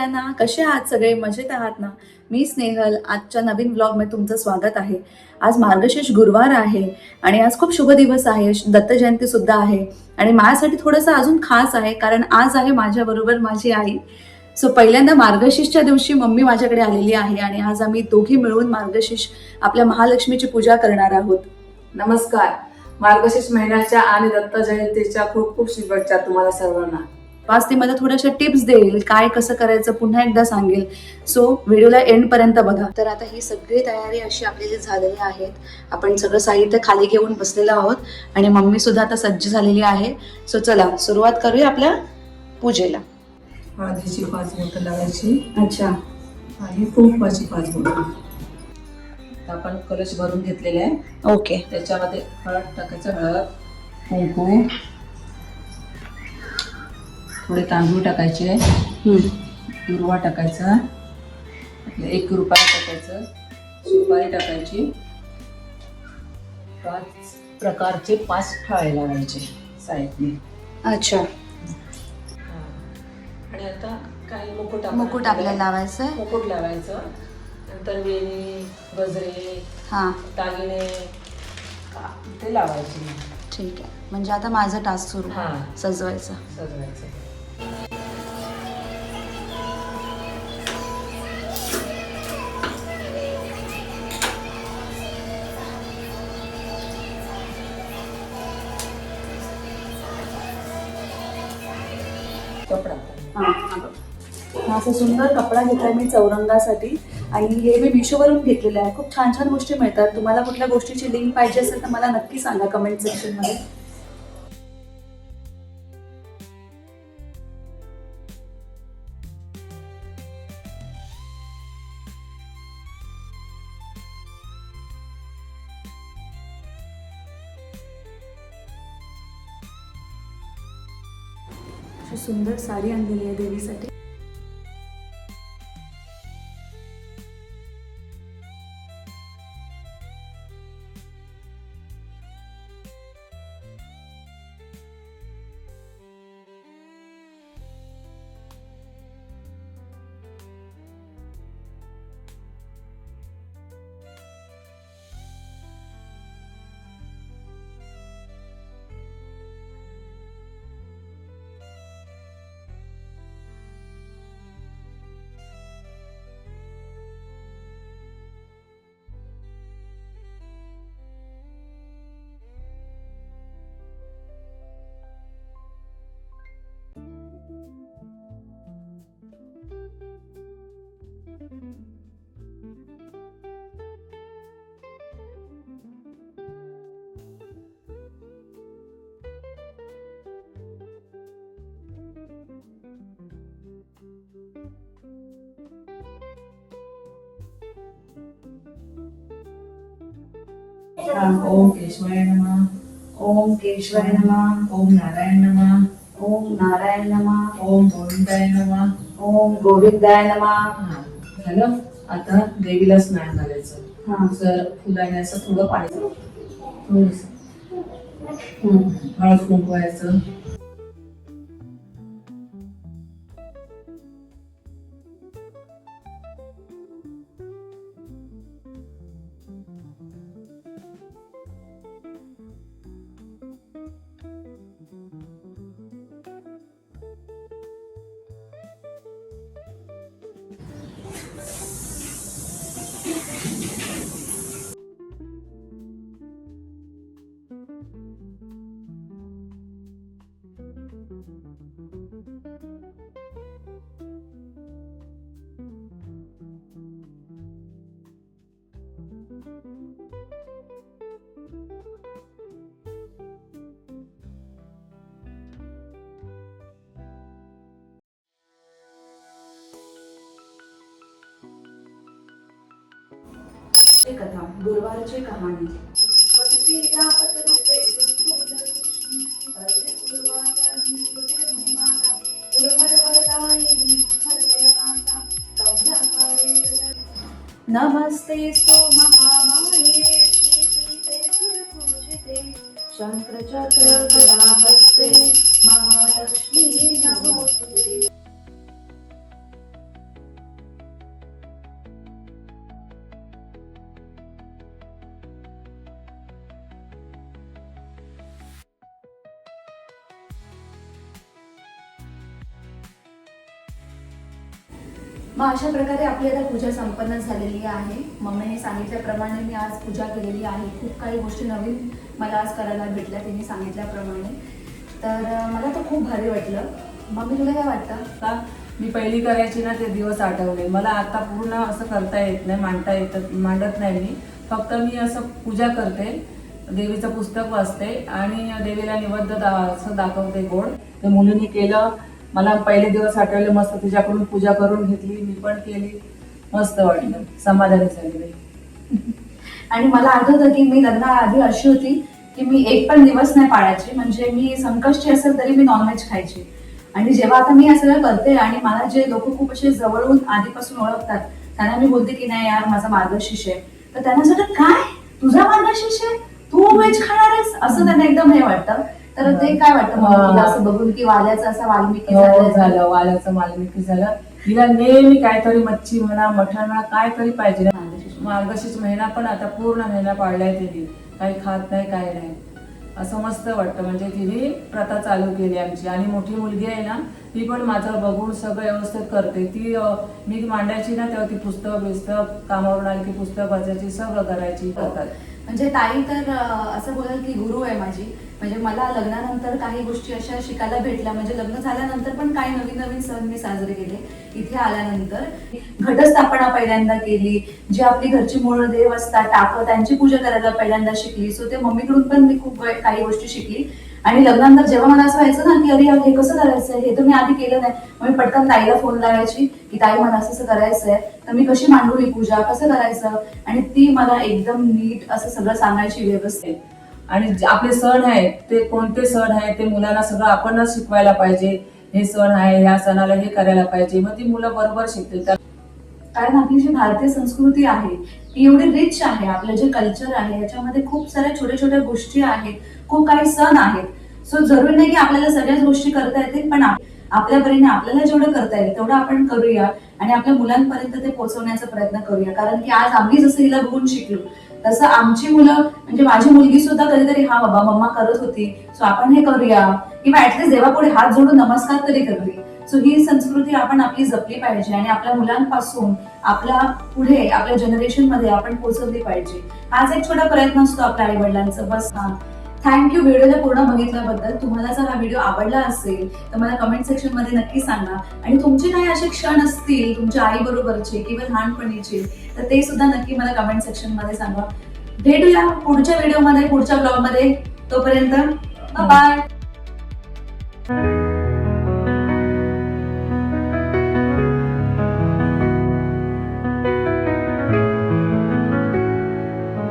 सगळ्यांना कसे आहात सगळे? मजेत आहात ना? मी स्नेहल. आजच्या नवीन ब्लॉगमध्ये तुमचं स्वागत आहे. आज मार्गशीर्ष गुरुवार आहे आणि आज खूप शुभ दिवस आहे. दत्त जयंती सुद्धा आहे. आणि माझ्यासाठी थोडंसं अजून खास आहे कारण आज आहे माझ्याबरोबर माझी आई. सो पहिल्यांदा मार्गशीर्षच्या दिवशी मम्मी माझ्याकडे आलेली आहे आणि आज आम्ही दोघी मिळून मार्गशीर्ष आपल्या महालक्ष्मीची पूजा करणार आहोत. नमस्कार. मार्गशीर्ष महिन्याच्या आणि दत्त जयंतीच्या खूप खूप शुभेच्छा तुम्हाला सर्वांना. आज ती मला थोड्याशा टिप्स देईल काय कसं करायचं पुन्हा एकदा सांगेल. सो व्हिडिओला एंड पर्यंत बघा. तर आता ही सगळी तयारी अशी आपल्याला झालेली आहेत. आपण सगळं साहित्य खाली घेऊन बसलेलो आहोत आणि मम्मी सुद्धा आता सज्ज झालेली आहे. सो चला सुरुवात करूया आपल्या पूजेला. हळदीची पाच बोटं लावायची अच्छा. आणि कुंकवाची पाच बोटं आपण कलश भरून घेतलेले आहे. ओके त्याच्यामध्ये हळद टाकायचं हळद. कुंकू थोडे तांदूळ टाकायचे. दुर्वा टाकायचा. एक रुपया टाकायचं. सुपारी टाकायची. पाच प्रकारचे पाच फळे लावायचे साईडने. अच्छा. आणि आता काही मुकुट मुकुट आपल्याला लावायचं आहे मुकुट लावायचं. नंतर वेणी गजरे हां. दागिने ते लावायचे. ठीक आहे. म्हणजे आता माझा टास्क सुरू. हा. सजवायचा. सजवायचं. कपडा. हा असं सुंदर कपडा घेतलाय मी चौरंगासाठी. आणि हे मी मिशोवरून घेतलेलं आहे. खूप छान छान गोष्टी मिळतात. तुम्हाला कुठल्या गोष्टीची लिंक पाहिजे असेल तर मला नक्की सांगा कमेंट सेक्शनमध्ये सुंदर साडी आणलेली आहे देवीसाठी ओम केशवाय नमः। ओम केशवाय नमः। ओम नारायण नमः। ओम नारायण नमः। ओम गोविंदाय नमः। ओम गोविंदाय नमः। हा, झालं? आता देवीला स्नान घालायचं. हा. फुलाने असं थोडं पाणी थोडस. हळद कुंकवायचं एक कथा गुरुवारची कहाणी. नमस्ते स्तु महामाये श्रीपीठे सुरपूजिते महालक्ष्मी नमोस्तुते. मग अशा प्रकारे आपली आता पूजा संपन्न झालेली आहे. मम्मीने सांगितल्याप्रमाणे मी आज पूजा केलेली आहे. खूप काही गोष्टी नवीन मला आज करायला भेटल्या तिने सांगितल्याप्रमाणे. तर मला तर खूप भारी वाटलं. मम्मी तुला काय वाटतं? आता मी पहिली करायची ना ते दिवस आठवले. मला आता पूर्ण असं करता येत नाही मांडता येत मांडत नाही मी. फक्त मी असं पूजा करते देवीचं पुस्तक वाचते आणि देवीला निबद्ध दा असं दाखवते गोड. ते मुलीने केलं मला पहिले दिवस आठवले मस्त तुझ्याकडून पूजा करून घेतली मी पण केली. मस्त वाटलं. समाधानी झाली आणि मला आठवतं की मी लग्नाआधी अशी होती की मी एक पण दिवस नाही पाळायची. म्हणजे मी संकष्टी असेल तरी मी नॉनव्हेज खायची. आणि जेव्हा आता मी असं करते आणि मला जे लोक खूप असे जवळून आधीपासून ओळखतात त्यांना मी बोलते की नाही यार माझा मार्गशीर्ष आहे. तर त्यांना असं काय? तुझा मार्गशीर्ष आहे? तू व्हेज खाणार आहेस असं त्यांना एकदम हे वाटतं. तर ते काय वाटतं मग? तुला असं बघून की वाल्याचं असं वाल्मिकी हो? झालं? वाल्याचं वाल्मिकी झालं. तिला नेहमी काहीतरी मच्छी म्हणा मटण म्हणा काहीतरी पाहिजे. मार्गशीर्ष. महिना पण आता पूर्ण महिना पाळलाय तिने. काही खात नाही काय नाही. असं मस्त वाटतं. म्हणजे तिने प्रथा चालू केली आमची. आणि मोठी मुलगी आहे ना ती पण माझं बघून सगळं व्यवस्थित करते. ती अं, मी मांडायची ना तेव्हा ती पुस्तक बिस्तक कामावरून आली की पुस्तक वाचायची सगळं करायची. करतात म्हणजे ताई तर अं, असं बोलाल की गुरु आहे माझी. म्हणजे मला लग्नानंतर काही गोष्टी अशा शिकायला भेटल्या. म्हणजे लग्न झाल्यानंतर पण काही नवीन नवीन सण मी साजरे केले. इथे आल्यानंतर घटस्थापना पहिल्यांदा केली. जी आपली घरची मूळ देव असतात टाकं त्यांची पूजा करायला पहिल्यांदा शिकली. सो ते मम्मीकडून पण मी खूप काही गोष्टी शिकली. आणि लग्नानंतर जेव्हा मला असं व्हायचं ना की अरे यार हे कसं करायचं हे तर मी आधी केलं नाही. मग मी पटकन ताईला फोन लावायची की ताई मला असं असं करायचंय. तर मी कशी मांडू ही पूजा? कसं करायचं? आणि ती मला एकदम नीट असं सगळं सांगायची व्यवस्थित. आणि आपले सण आहेत ते कोणते सण आहेत ते मुलांना सगळं आपणच शिकवायला पाहिजे. हे सण आहे ह्या सणाला हे करायला पाहिजे. मग ती मुलं बरोबर शिकतील. कारण आपली जी भारतीय संस्कृती आहे ती एवढी रिच आहे आपलं जे कल्चर आहे याच्यामध्ये खूप साऱ्या छोट्या छोट्या गोष्टी आहेत खूप काही सण आहेत. सो जरुरी नाही की आपल्याला सगळ्याच गोष्टी करता येतील पण आपल्या परीने आपल्याला जेवढं करता येईल तेवढं आपण करूया आणि आपल्या मुलांपर्यंत ते पोहोचवण्याचा प्रयत्न करूया. कारण की आज आम्ही जसं हिला बघून शिकलो तसं आमची मुलं म्हणजे माझी मुलगी सुद्धा कधीतरी हा बाबा मम्मा करत होती सो आपण हे करूया. किंवा ऍटलीस्ट देवापुढे हात जोडून नमस्कार तरी करूया. सो ही संस्कृती आपण आपली जपली पाहिजे आणि आपल्या मुलांपासून आपल्या पुढे आपल्या जनरेशनमध्ये आपण पोहोचवली पाहिजे. हाच एक छोटा प्रयत्न असतो आपल्या आई वडिलांचा बस हा. थँक्यू व्हिडिओला पूर्ण बघितल्याबद्दल तुम्हाला जर हा व्हिडिओ आवडला असेल तर मला कमेंट सेक्शनमध्ये नक्की सांगा. आणि तुमचे काही असे क्षण असतील तुमच्या आई बरोबरचे किंवा लहानपणीचे तर ते सुद्धा नक्की मला कमेंट सेक्शनमध्ये सांगा. भेटूया पुढच्या व्हिडिओमध्ये पुढच्या ब्लॉगमध्ये. तोपर्यंत बाय